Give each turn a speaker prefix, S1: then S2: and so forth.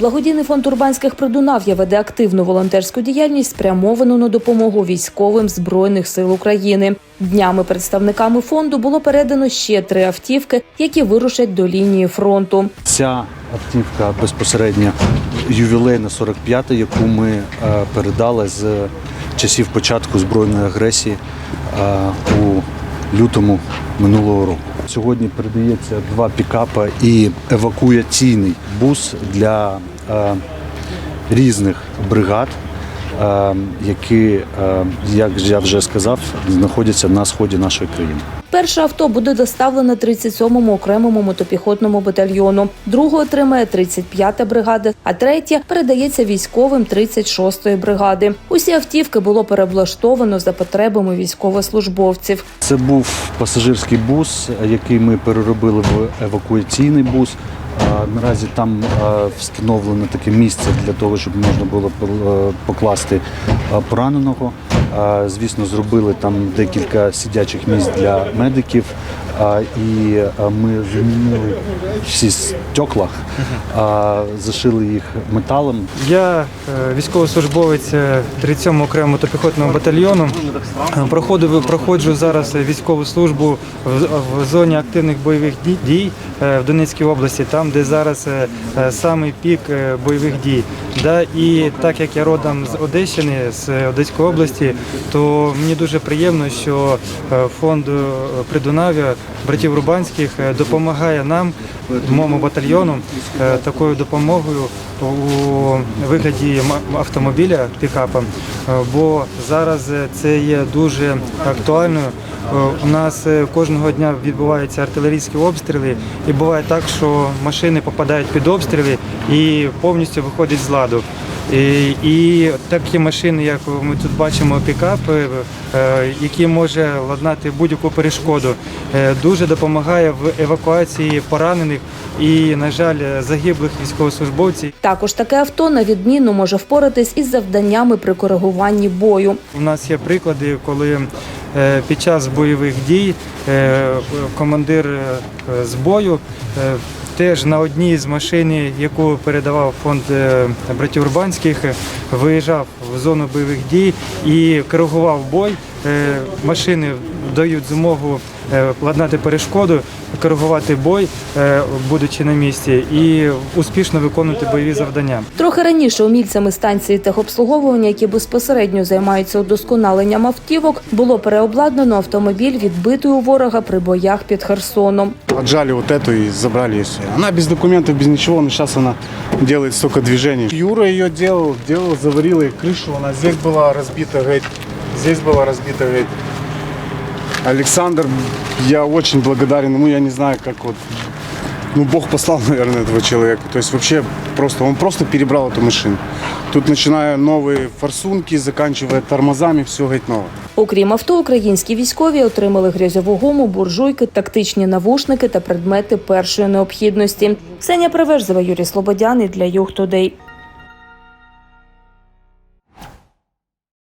S1: Благодійний фонд Урбанських Придунав'я веде активну волонтерську діяльність, спрямовану на допомогу військовим збройних сил України. Днями представниками фонду було передано ще три автівки, які вирушать до лінії фронту.
S2: Ця автівка безпосередньо ювілейна 45-та, яку ми е, передали з часів початку збройної агресії е, у лютому минулого року. Сьогодні передається два пікапа і евакуаційний бус для е, різних бригад, які, е, як я вже сказав, знаходяться на сході нашої країни.
S1: Перше авто буде доставлено 37-му окремому мотопіхотному батальйону. Друге отримає 35-та бригада, а третє передається військовим 36-ї бригади. Усі автівки було переблаштовано за потребами військовослужбовців.
S2: Це був пасажирський бус, який ми переробили в евакуаційний бус. Наразі там встановлено таке місце для того, щоб можна було е, покласти а, пораненого. Звісно, зробили там декілька сидячих місць для медиків. А, І а, ми замінили всі стекла, а, зашили їх металом.
S3: Я е, військовослужбовець е, 37 окремого мотопіхотного батальйону. Е, Проходив проходжу зараз військову службу в, в зоні активних бойових дій, е, в Донецькій області, там де зараз е, е, самий пік е, бойових дій. Да, і так як я родом з Одещини, з Одеської області, то мені дуже приємно, що е, фонд е, Придунав'я братів Рубанських е, допомагає нам, моєму батальйону, е, такою допомогою у вигляді автомобіля пікапа, е, бо зараз це є дуже актуальною. У нас кожного дня відбуваються артилерійські обстріли, і буває так, що машини попадають під обстріли і повністю виходять з ладу. І, і такі машини, як ми тут бачимо, пікап, е, е, може ладнати будь-яку перешкоду, е, дуже допомагає в евакуації поранених і, на жаль, загиблих військовослужбовців.
S1: Також таке авто на відміну може впоратись із завданнями при коригуванні бою.
S3: У нас є приклади, коли е, під час бойових дій е, командир е, з бою е, теж на одній з машин, яку передавав фонд е, братів Урбанських, виїжджав в зону бойових дій і коригував бой. Е, Машини дають змогу е, ладнати перешкоду, коригувати бой, е, будучи на місці, і успішно виконувати бойові завдання.
S1: Трохи раніше умільцями станції техобслуговування, які безпосередньо займаються удосконаленням автівок, було переобладнано автомобіль, відбитий у ворога при боях під Херсоном.
S4: Отжали вот эту и забрали ее все. Она без документов, без ничего, но сейчас она делает столько движений. Юра ее делал, делал, заварила и крышу. Она здесь была разбита, говорит, здесь была разбита, говорит. Александр, я очень благодарен ему, я не знаю, как вот, ну, Бог послал, наверное, этого человека. То есть вообще просто, он просто перебрал эту машину. Тут начиная новые форсунки, заканчивая тормозами, все, говорит, новое.
S1: Окрім авто, українські військові отримали грязьову гуму, буржуйки, тактичні навушники та предмети першої необхідності. Ксенія Привержзева, Юрій Слободяний для Юг Тудей.